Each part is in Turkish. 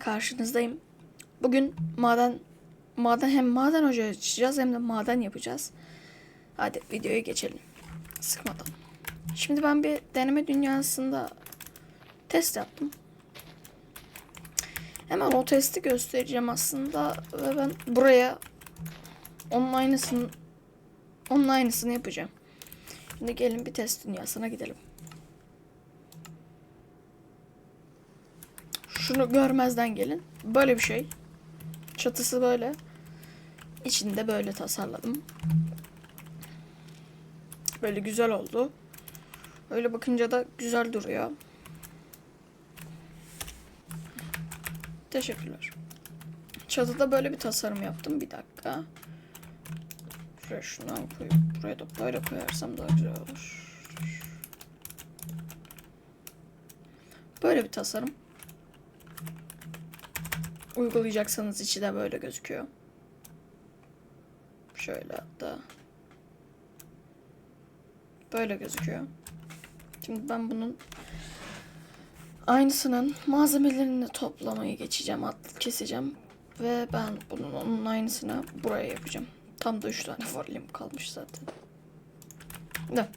karşınızdayım. Bugün maden maden hem maden ocağı açacağız hem de maden yapacağız. Hadi videoya geçelim. Sıkmadan. Şimdi ben bir deneme dünyasında test yaptım. Hemen o testi göstereceğim aslında ve ben buraya onun aynısını onun aynısını yapacağım. Şimdi gelin bir test dünyasına gidelim. Şunu görmezden gelin. Böyle bir şey. Çatısı böyle. İçinde böyle tasarladım. Böyle güzel oldu. Öyle bakınca da güzel duruyor. Teşekkürler. Çatıda böyle bir tasarım yaptım. Bir dakika. Şuraya şundan koyup buraya da böyle koyarsam daha güzel olur. Böyle bir tasarım. Uygulayacaksanız içi de böyle gözüküyor. Şöyle hatta. Böyle gözüküyor. Şimdi ben bunun aynısının malzemelerini toplamayı geçeceğim, at keseceğim ve ben bunun onun aynısını buraya yapacağım. Tam da 3 tane folium kalmış zaten. Ne?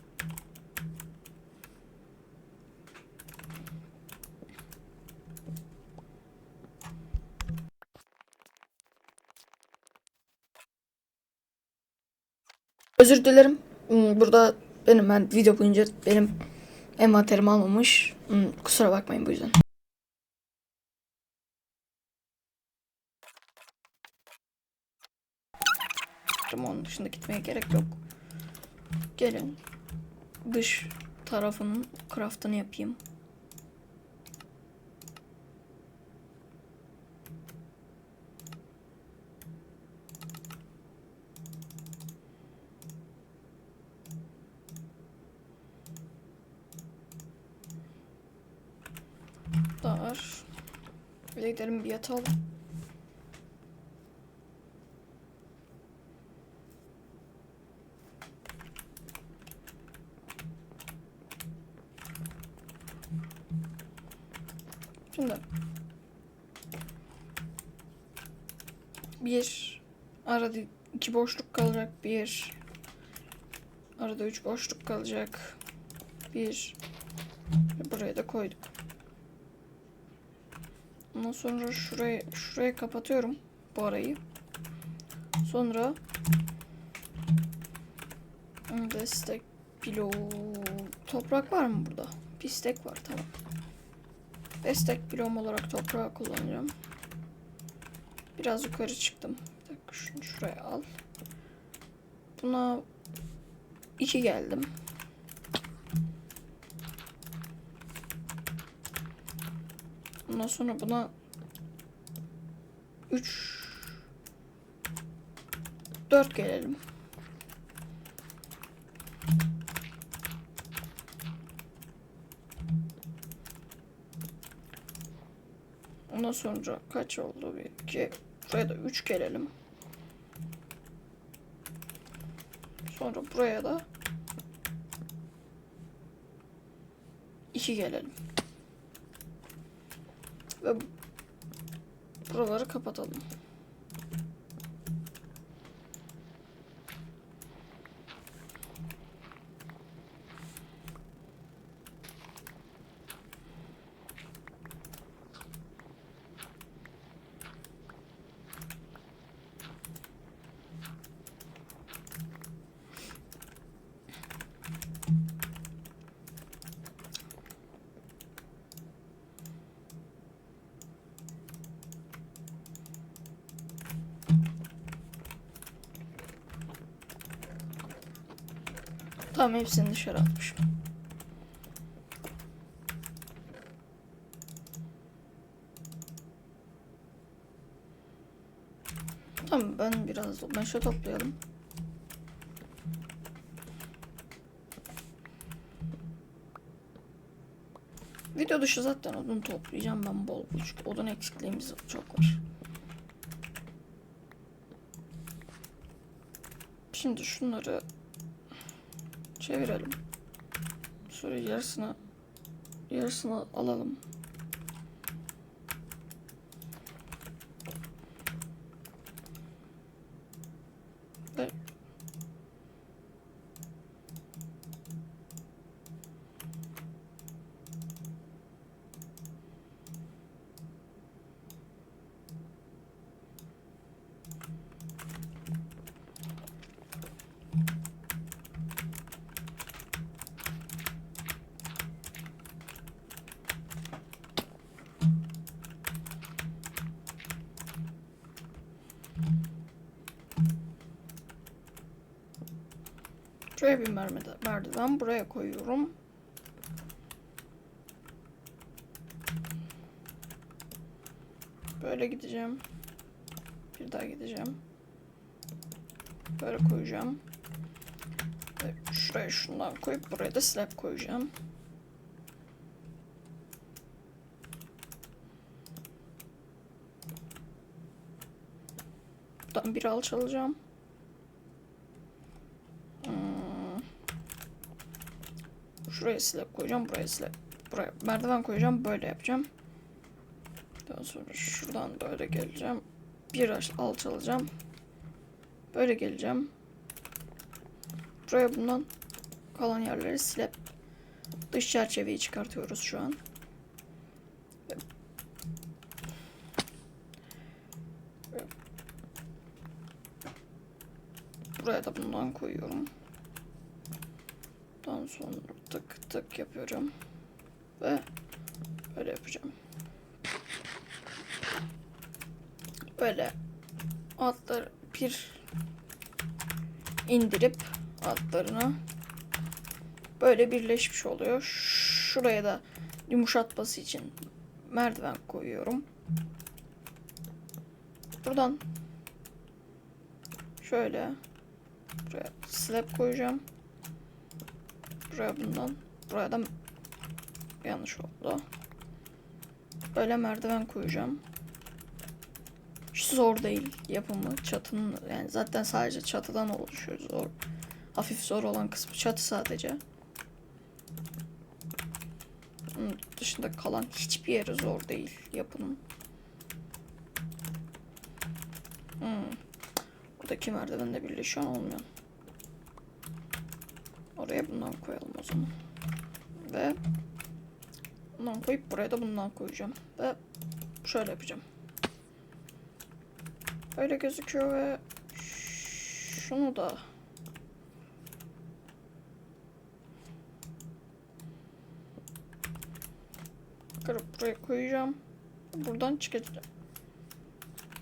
Özür dilerim. Hmm, Burada benim ben video boyunca benim envanterimi almamış. Hmm, Kusura bakmayın bu yüzden. Onun dışında gitmeye gerek yok. Gelin. Dış tarafının craftını yapayım. Daha var. Bir de gidelim bir yatalım. Şimdi bir arada iki boşluk kalacak bir arada üç boşluk kalacak bir buraya da koyduk. Ondan sonra şurayı şurayı kapatıyorum bu arayı. Sonra destek pilo toprak var mı burada? Pistek var tamam. Destek bloğum olarak toprağı kullanacağım. Biraz yukarı çıktım. Bir dakika şunu şuraya al. Buna iki geldim. Ondan sonra buna 3 4 gelelim. Ondan sonra kaç oldu? 1 2 buraya da 3 gelelim. Sonra buraya da 2 gelelim. Ve buraları kapatalım. Tamam hepsini dışarı atmışım. Tamam ben biraz meşe toplayalım. Video dışı zaten odun toplayacağım ben bol bol çünkü odun eksikliğimiz çok var. Şimdi şunları çevirelim. Şöyle yarısını yarısını alalım. Şuraya bir merdiven, buraya koyuyorum. Böyle gideceğim. Bir daha gideceğim. Böyle koyacağım. Ve şuraya şundan koyup buraya da slab koyacağım. Buradan bir alçalacağım. Hmm. Şuraya slab koyacağım, buraya slab. Buraya merdiven koyacağım, böyle yapacağım. Daha sonra şuradan böyle geleceğim. Bir aş- alçalacağım. Böyle geleceğim. Buraya bundan kalan yerleri silip dış çerçeveyi çıkartıyoruz şu an. Buraya da bundan koyuyorum. Daha sonra tık tık yapıyorum. Ve böyle yapacağım. Böyle altları bir indirip altlarına böyle birleşmiş oluyor. Şuraya da yumuşatması için merdiven koyuyorum. Buradan şöyle buraya slab koyacağım. Buraya bundan buraya da yanlış oldu. Böyle merdiven koyacağım. Hiç zor değil yapımı. Çatının yani zaten sadece çatıdan oluşuyor zor. Hafif zor olan kısmı çatı sadece. Onun dışında kalan hiçbir yeri zor değil yapının. Hmm. Buradaki merdivenle birleşiyor olmuyor. Oraya bundan koyalım o zaman. Ve bundan koyup buraya da bundan koyacağım. Ve şöyle yapacağım. Öyle gözüküyor ve şunu da kırıp buraya koyacağım. Buradan çıkacağım.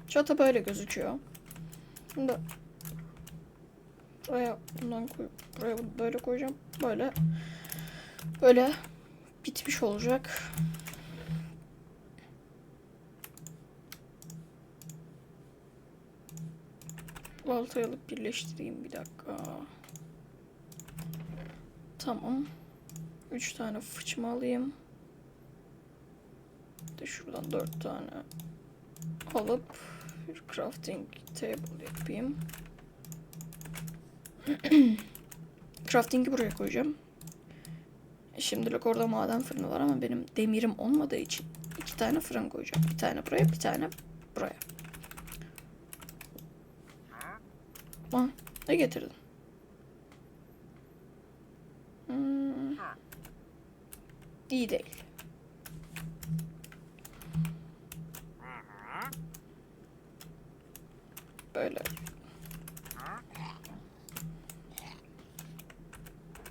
Çatı böyle gözüküyor. Şimdi buraya bundan koy buraya böyle koyacağım. Böyle böyle bitmiş olacak. Baltayı alıp birleştireyim bir dakika. Tamam. Üç tane fıçma alayım. Bir de şuradan dört tane alıp bir crafting table yapayım. Crafting'i buraya koyacağım. Şimdilik orada maden fırını var ama benim demirim olmadığı için iki tane fırın koyacağım. Bir tane buraya, bir tane buraya. Ah, ne getirdin? Hmm. İyi değil. Böyle.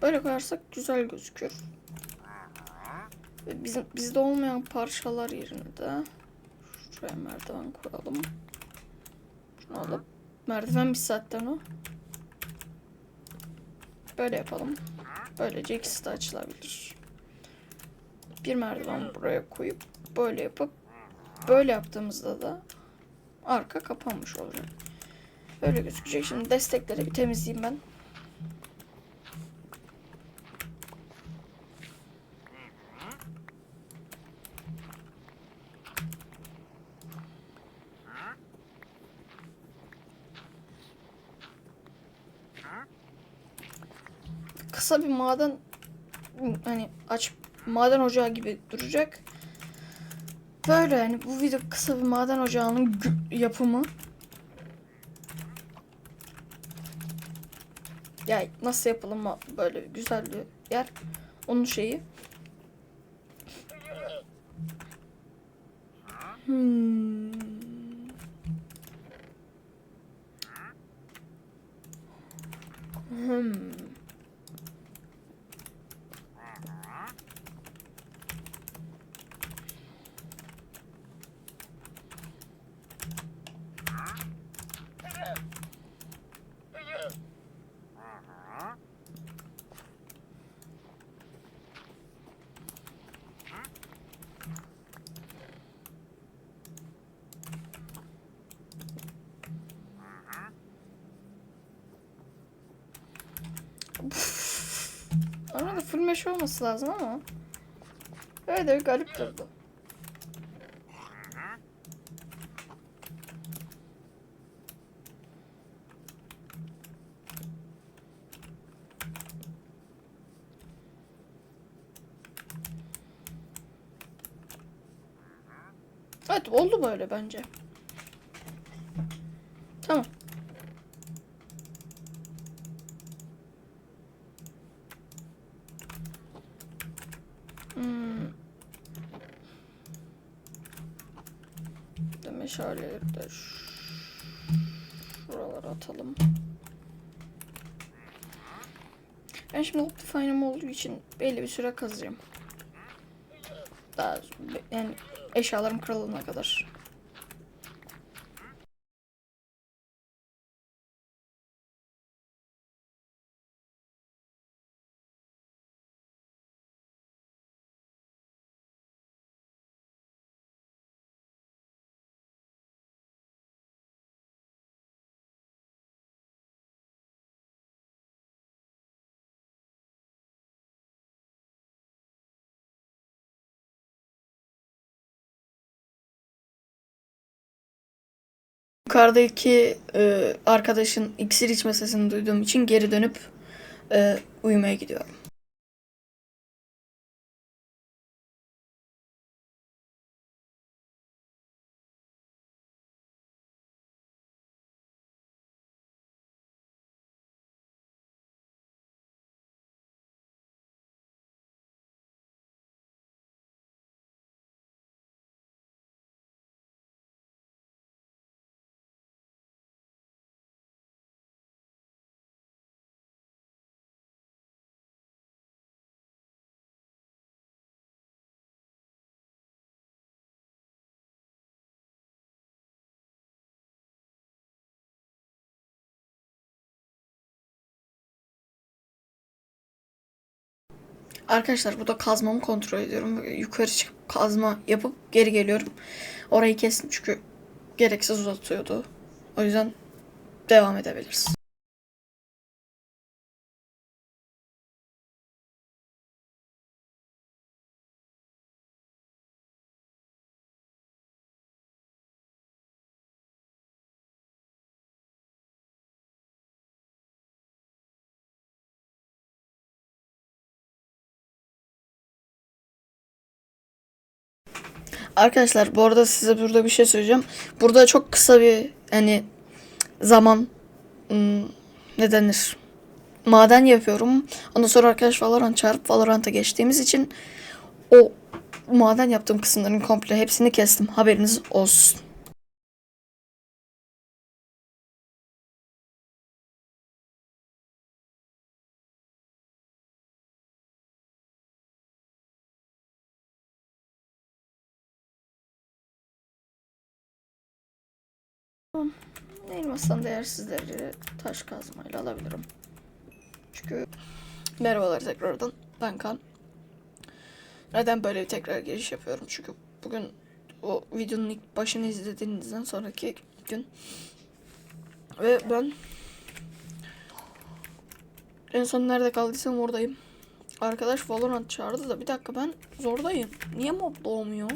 Böyle koyarsak güzel gözükür. Ve bizim bizde olmayan parçalar yerine de şuraya merdiven koyalım. Şunu alıp merdiven bir saatten o. Böyle yapalım. Böylece ikisi de açılabilir. Bir merdiven buraya koyup böyle yapıp böyle yaptığımızda da arka kapanmış olacak. Böyle gözükecek. Şimdi destekleri bir temizleyeyim ben. Kısa bir maden hani aç maden ocağı gibi duracak. Böyle yani bu video kısa bir maden ocağının yapımı. Ya nasıl yapalım böyle güzel bir yer. Onun şeyi. Hmm. Hmm. Full meşe olması lazım ama. Öyle de garip durdu. Evet oldu böyle bence. Meşaleleri de şuralara atalım. Ben şimdi Optifine'ım olduğu için belli bir süre kazacağım. Daha yani eşyalarım kırılana kadar. Yukarıdaki e, arkadaşın iksir içme sesini duyduğum için geri dönüp e, uyumaya gidiyorum. Arkadaşlar burada kazmamı kontrol ediyorum. Yukarı çıkıp kazma yapıp geri geliyorum. Orayı kestim çünkü gereksiz uzatıyordu. O yüzden devam edebiliriz. Arkadaşlar bu arada size burada bir şey söyleyeceğim. Burada çok kısa bir hani zaman hmm, ne denir? Maden yapıyorum. Ondan sonra arkadaş Valorant çağırıp Valorant'a geçtiğimiz için o maden yaptığım kısımların komple hepsini kestim. Haberiniz olsun. Elmastan değersizleri taş kazmayla alabilirim. Çünkü merhabalar tekrardan. Ben Kan. Neden böyle bir tekrar giriş yapıyorum? Çünkü bugün o videonun ilk başını izlediğinizden sonraki gün ve ben en son nerede kaldıysam oradayım. Arkadaş Valorant çağırdı da bir dakika ben zordayım. Niye mob doğmuyor?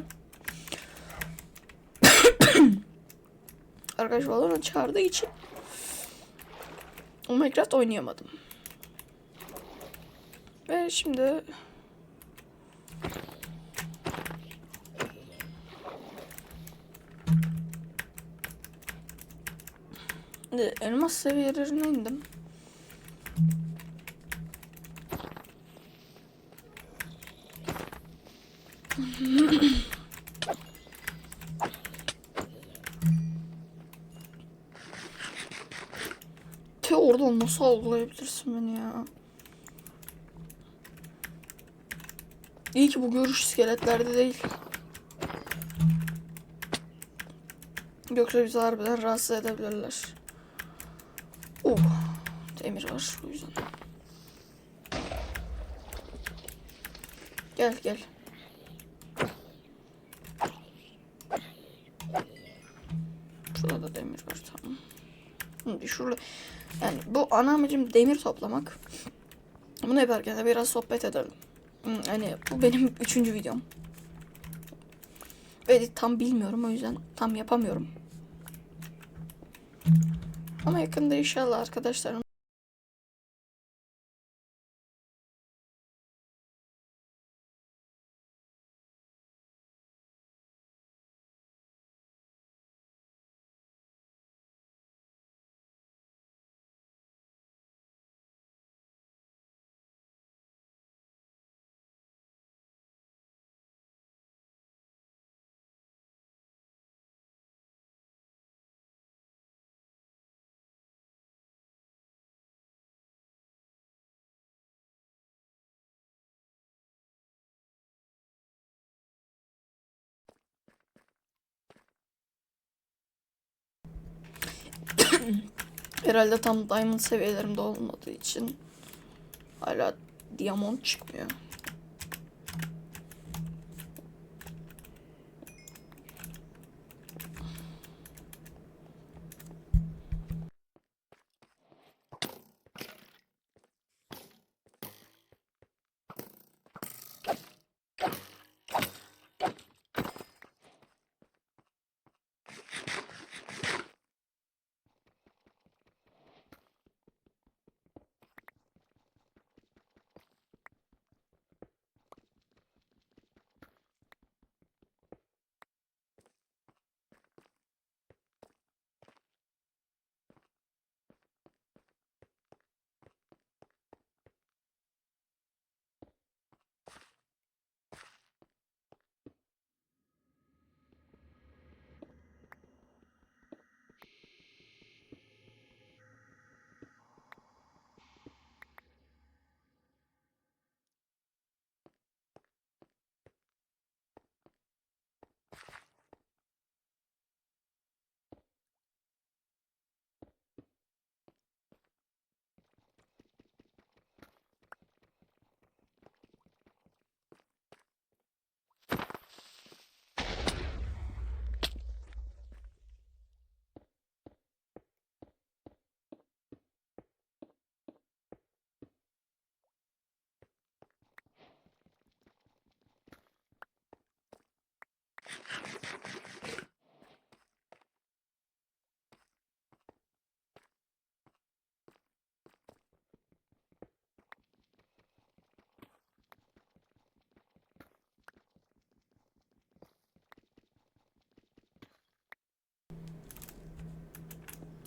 Arkadaş Valorant çağırdığı için Minecraft oynayamadım. Ve şimdi Şimdi elmas seviyelerine indim. Te oradan nasıl algılayabilirsin beni ya? İyi ki bu görüş iskeletlerde değil. Yoksa bizi harbiden rahatsız edebilirler. Oh, demir var o yüzden. Gel gel. Şurada da demir var tamam. Şimdi şurada ana amacım demir toplamak. Bunu yaparken de biraz sohbet edelim. Hani bu benim üçüncü videom. Ve tam bilmiyorum o yüzden tam yapamıyorum. Ama yakında inşallah arkadaşlarım herhalde tam diamond seviyelerimde olmadığı için hala diamond çıkmıyor.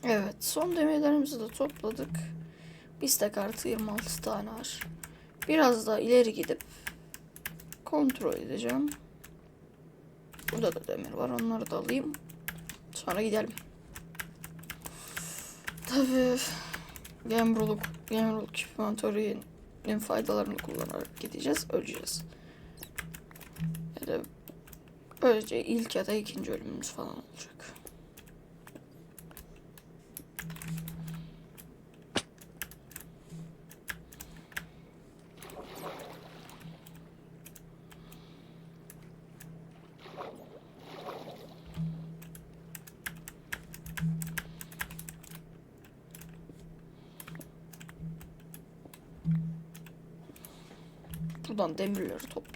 Evet, son demirlerimizi de topladık. Bistek artı 26 tane var. Biraz daha ileri gidip kontrol edeceğim. Burada da demir var, onları da alayım. Sonra gidelim. Tabii Gemruluk, Gemruluk inventory'nin faydalarını kullanarak gideceğiz, öleceğiz. Ya da böylece ilk ya da ikinci ölümümüz falan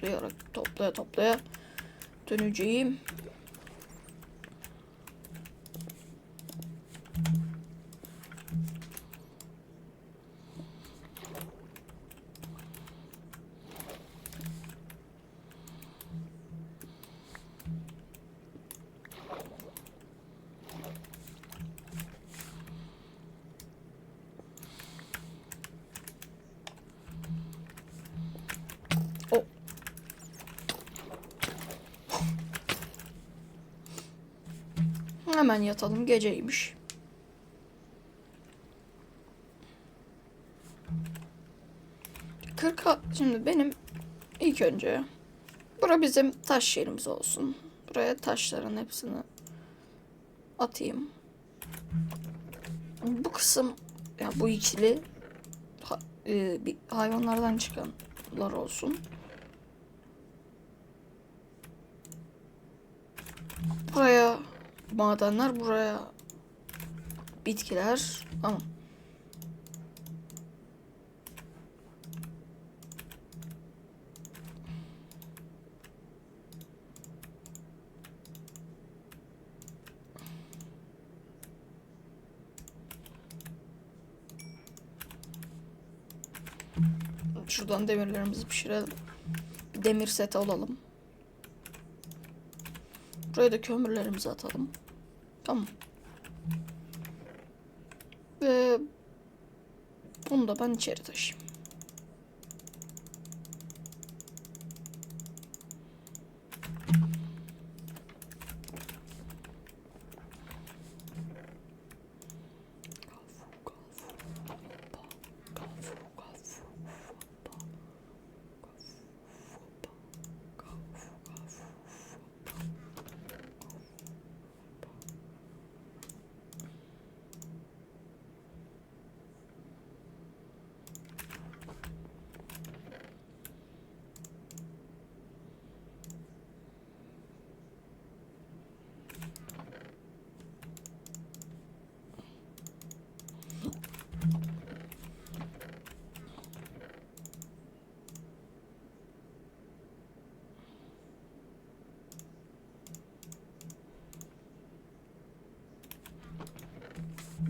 toplayarak toplaya toplaya döneceğim. Hemen yatalım geceymiş. Kırka şimdi benim ilk önce bura bizim taş yerimiz olsun. Buraya taşların hepsini atayım. Bu kısım ya bu ikili e, bir hayvanlardan çıkanlar olsun. Buraya Madenler buraya. Bitkiler. Tamam. Şuradan demirlerimizi pişirelim. Demir seti olalım. Buraya da kömürlerimizi atalım. Tamam. Ve bunu da ben içeri taşıyayım.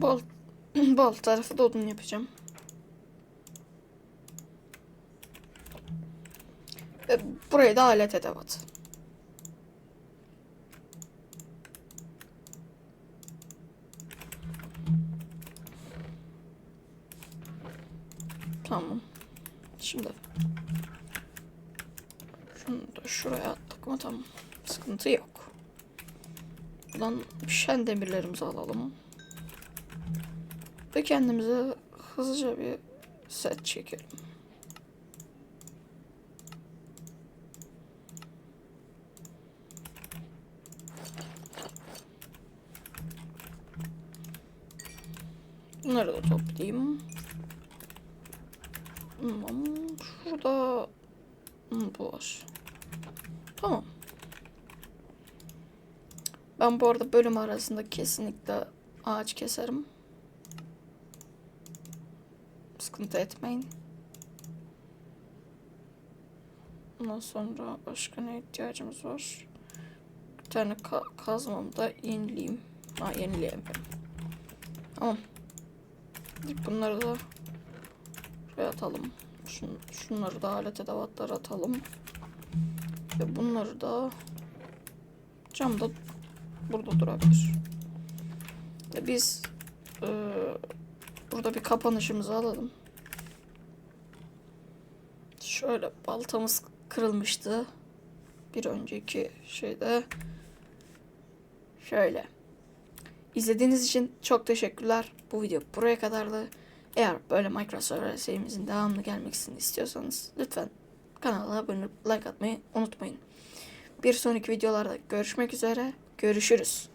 Bol bol tarafı da odun yapacağım. Ve burayı da alet edevat. Tamam. Şimdi şunu da şuraya attık mı tamam. Sıkıntı yok. Buradan pişen demirlerimizi alalım. Ve kendimize hızlıca bir set çekelim. Bunları da toplayayım. Tamam. Şurada Hı, bu var. Tamam. Ben bu arada bölüm arasında kesinlikle ağaç keserim. Sıkıntı etmeyin. Ondan sonra başka ne ihtiyacımız var? Bir tane ka kazmamı da yenileyim. Ha yenileyemiyorum. Tamam. Bunları da şuraya atalım. Şun, şunları da alet edevatlara atalım. Ve bunları da camda burada durabilir. Ve biz eee Burada bir kapanışımızı alalım. Şöyle baltamız kırılmıştı. Bir önceki şeyde. Şöyle. İzlediğiniz için çok teşekkürler. Bu video buraya kadardı. Eğer böyle Minecraft Survival serimizin devamlı gelmesini istiyorsanız lütfen kanala abone olup like atmayı unutmayın. Bir sonraki videolarda görüşmek üzere. Görüşürüz.